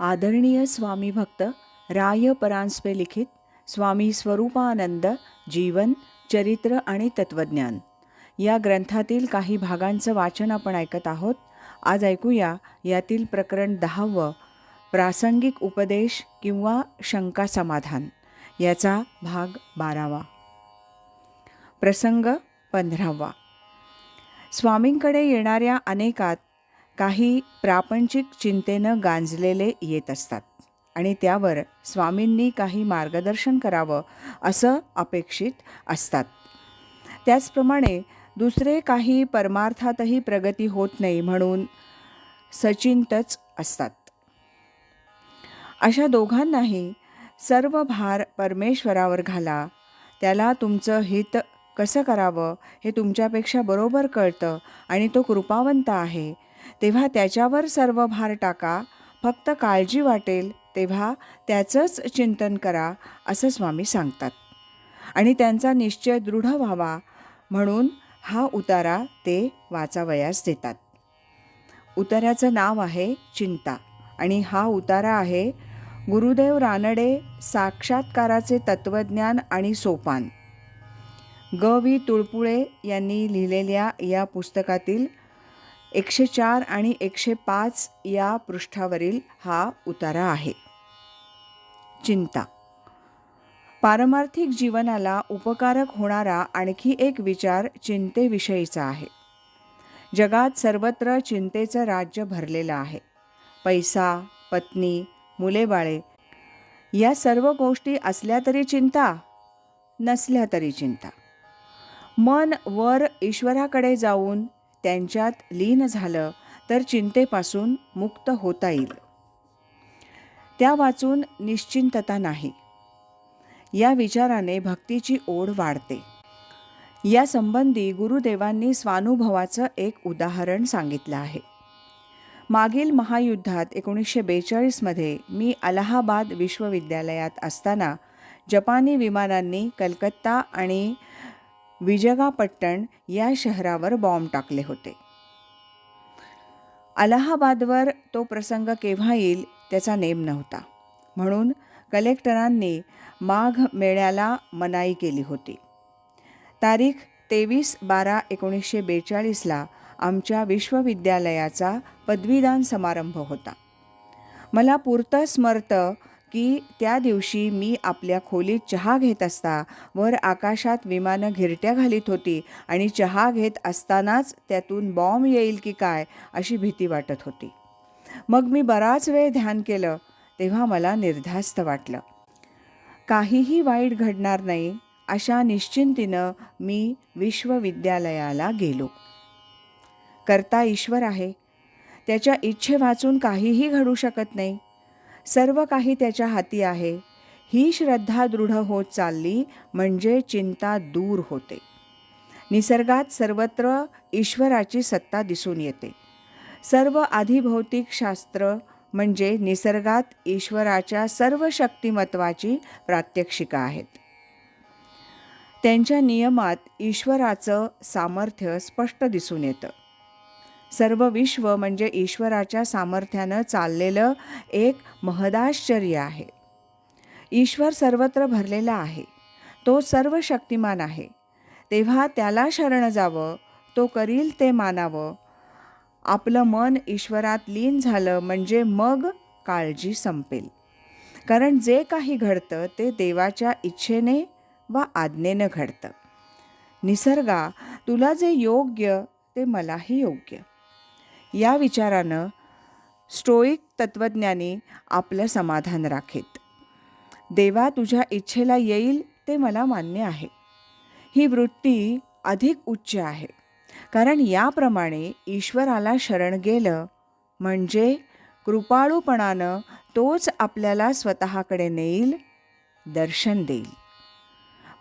आदरणीय स्वामी भक्त राय परांजपे लिखित स्वामी स्वरूपानंद जीवन चरित्र आणि तत्वज्ञान. या ग्रंथातील काही भागांचं वाचन आपण ऐकत आहोत. आज ऐकूया यातील प्रकरण दहावं प्रासंगिक उपदेश किंवा शंका समाधान. याचा भाग बारावा. प्रसंग पंधरावा. स्वामींकडे येणाऱ्या अनेकात काही प्रापंचिक चिंतेनं गांजलेले येत असतात. आणि त्यावर स्वामींनी काही मार्गदर्शन करावं असं अपेक्षित असतात. त्याचप्रमाणे दुसरे काही परमार्थातही प्रगती होत नाही म्हणून सचिंतच असतात. अशा दोघांनाही सर्व भार परमेश्वरावर घाला. त्याला तुमचं हित कसं करावं हे तुमच्यापेक्षा बरोबर कळतं आणि तो कृपावंत आहे. तेव्हा त्याच्यावर सर्व भार टाका फक्त काळजी वाटेल तेव्हा त्याचंच चिंतन करा असं स्वामी सांगतात. आणि त्यांचा निश्चय दृढ व्हावा म्हणून हा उतारा ते वाचावयास देतात. उतार्याचं नाव आहे चिंता आणि हा उतारा आहे गुरुदेव रानडे साक्षात्काराचे तत्त्वज्ञान आणि सोपान. ग. व्ही तुळपुळे यांनी लिहिलेल्या या पुस्तकातील एकशे चार आणि एकशे पाच या पृष्ठावरील हा उतारा आहे. चिंता. पारमार्थिक जीवनाला उपकारक होणारा आणखी एक विचार चिंतेविषयीचा आहे. जगात सर्वत्र चिंतेचं राज्य भरलेलं आहे. पैसा पत्नी मुलेबाळे या सर्व गोष्टी असल्या तरी चिंता नसल्या तरी चिंता. मन वर ईश्वराकडे जाऊन त्यांच्यात लीन झालं तर चिंतेपासून मुक्त होता येईल. त्या वाचून निश्चिंतता नाही. या विचाराने भक्तीची ओढ वाढते. या संबंधी गुरुदेवांनी स्वानुभवाचं एक उदाहरण सांगितलं आहे. मागील महायुद्धात एकोणीसशे बेचाळीसमध्ये मी अलाहाबाद विश्वविद्यालयात असताना जपानी विमानांनी कलकत्ता आणि विजगापट्टण या शहरावर बॉम्ब टाकले होते. अलाहाबादवर तो प्रसंग केव्हा येईल त्याचा नेम नव्हता. म्हणून कलेक्टरांनी माघ मेळ्याला मनाई केली होती. तारीख तेवीस बारा एकोणीसशे बेचाळीसला आमच्या विश्वविद्यालयाचा पदवीदान समारंभ होता. मला पुरतं स्मरतं की त्या दिवशी मी आपल्या खोलीत चहा घेत असता. वर आकाशात विमानं घिरट्या घालीत होती आणि चहा घेत असतानाच त्यातून बॉम्ब येईल की काय अशी भीती वाटत होती. मग मी बराच वेळ ध्यान केलं तेव्हा मला निर्धास्त वाटलं. काहीही वाईट घडणार नाही अशा निश्चिंतीनं मी विश्वविद्यालयाला गेलो. करता ईश्वर आहे. त्याच्या इच्छे वाचून काहीही घडू शकत नाही. सर्व काही त्याच्या हाती आहे. ही श्रद्धा दृढ होत चालली म्हणजे चिंता दूर होते. निसर्गात सर्वत्र ईश्वराची सत्ता दिसून येते. सर्व आधिभौतिक शास्त्र म्हणजे निसर्गात ईश्वराच्या सर्व शक्तिमत्वाची प्रात्यक्षिका आहेत. त्यांच्या नियमात ईश्वराचं सामर्थ्य स्पष्ट दिसून येतं. सर्व विश्व म्हणजे ईश्वराच्या सामर्थ्यानं चाललेलं एक महदाश्चर्य आहे. ईश्वर सर्वत्र भरलेला आहे. तो सर्व शक्तिमान आहे. तेव्हा त्याला शरण जावं तो करील ते मानावं. आपलं मन ईश्वरात लीन झालं म्हणजे मग काळजी संपेल. कारण जे काही घडतं ते देवाच्या इच्छेने व आज्ञेनं घडतं. निसर्गा तुला जे योग्य ते मलाही योग्य. या विचारानं स्टोईक तत्त्वज्ञानी आपलं समाधान राखेत. देवा तुझ्या इच्छेला येईल ते मला मान्य आहे. ही वृत्ती अधिक उच्च आहे. कारण याप्रमाणे ईश्वराला शरण गेलं म्हणजे कृपाळूपणानं तोच आपल्याला स्वतःकडे नेईल दर्शन देईल.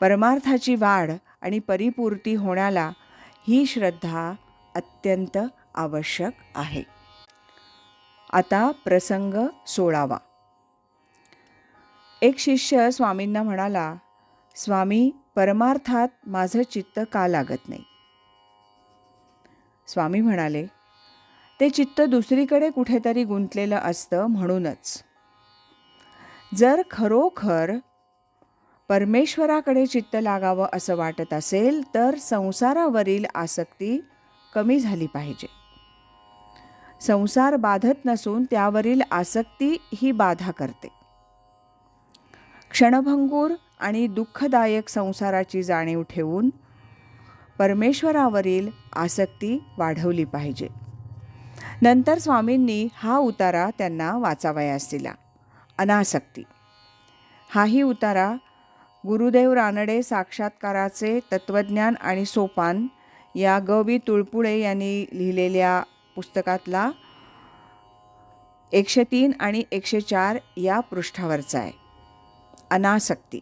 परमार्थाची वाढ आणि परिपूर्ती होण्याला ही श्रद्धा अत्यंत आवश्यक आहे. आता प्रसंग सोळावा. एक शिष्य स्वामींना म्हणाला स्वामी परमार्थात माझं चित्त का लागत नाही? स्वामी म्हणाले ते चित्त दुसरीकडे कुठेतरी गुंतलेलं असतं म्हणूनच. जर खरोखर परमेश्वराकडे चित्त लागावं असं वाटत असेल तर संसारावरील आसक्ती कमी झाली पाहिजे. संसार बाधत नसून त्यावरील आसक्ती ही बाधा करते. क्षणभंगूर आणि दुःखदायक संसाराची जाणीव ठेवून परमेश्वरावरील आसक्ती वाढवली पाहिजे. नंतर स्वामींनी हा उतारा त्यांना वाचावयास दिला अनासक्ती. हाही उतारा गुरुदेव रानडे साक्षात्काराचे तत्त्वज्ञान आणि सोपान या ग. बी तुळपुळे यांनी लिहिलेल्या पुस्तकातला एकशे तीन आणि एकशे चार या पृष्ठावरचा आहे. अनासक्ती.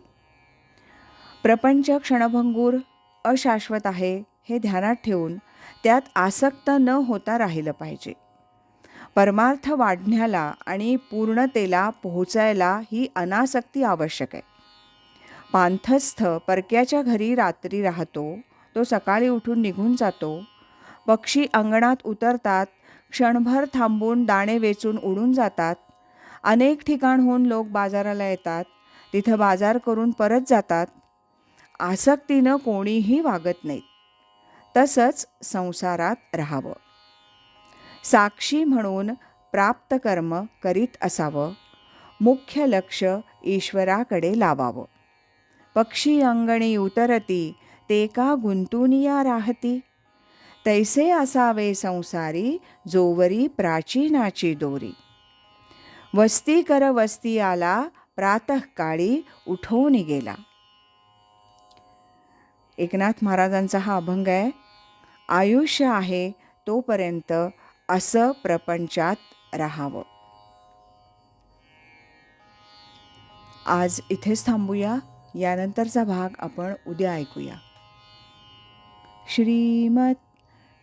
प्रपंच क्षणभंगूर अशाश्वत आहे हे ध्यानात ठेवून त्यात आसक्त न होता राहिलं पाहिजे. परमार्थ वाढण्याला आणि पूर्णतेला पोहोचायला ही अनासक्ती आवश्यक आहे. पांथस्थ परक्याच्या घरी रात्री राहतो तो सकाळी उठून निघून जातो पक्षी अंगणात उतरतात क्षणभर थांबून दाणे वेचून उडून जातात. अनेक ठिकाणहून लोक बाजाराला येतात तिथं बाजार करून परत जातात. आसक्तीनं कोणीही वागत नाहीत तसंच संसारात राहावं. साक्षी म्हणून प्राप्त कर्म करीत असावं. मुख्य लक्ष ईश्वराकडे लावावं. पक्षी अंगणी उतरती ते का गुंतुनिया राहती? तैसे असावे संसारी जोवरी प्राचीनाची दोरी. वस्ती कर वस्ती आला प्रातःकाळी उठवून गेला. एकनाथ महाराजांचा हा अभंग आहे आयुष्य आहे तोपर्यंत असं प्रपंचात राहावं. आज इथेच थांबूया यानंतरचा भाग आपण उद्या ऐकूया. श्रीमत